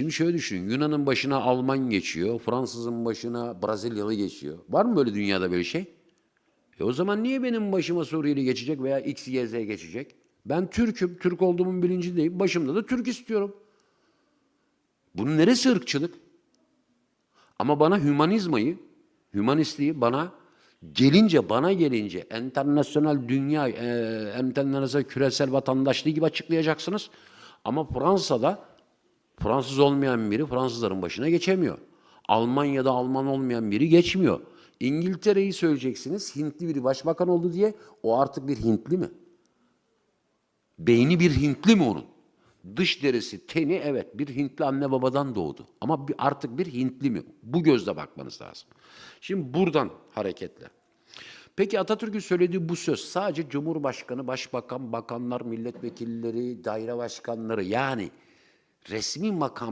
Şimdi şöyle düşün. Yunan'ın başına Alman geçiyor. Fransız'ın başına Brezilyalı geçiyor. Var mı böyle dünyada böyle şey? E o zaman niye benim başıma Suriyeli geçecek veya X, Y, Z geçecek? Ben Türk'üm. Türk olduğumun bilincindeyim. Başımda da Türk istiyorum. Bunun neresi ırkçılık? Ama bana hümanizmayı, hümanistliği bana gelince, bana gelince internasyonel dünya, e, küresel vatandaşlığı gibi açıklayacaksınız. Ama Fransa'da Fransız olmayan biri Fransızların başına geçemiyor. Almanya'da Alman olmayan biri geçmiyor. İngiltere'yi söyleyeceksiniz. Hintli biri başbakan oldu diye o artık bir Hintli mi? Beyni bir Hintli mi onun? Dış derisi, teni evet bir Hintli anne babadan doğdu. Ama bir, artık bir Hintli mi? Bu gözle bakmanız lazım. Şimdi buradan hareketle. Peki Atatürk'ün söylediği bu söz sadece Cumhurbaşkanı, Başbakan, bakanlar, milletvekilleri, daire başkanları yani resmi makamda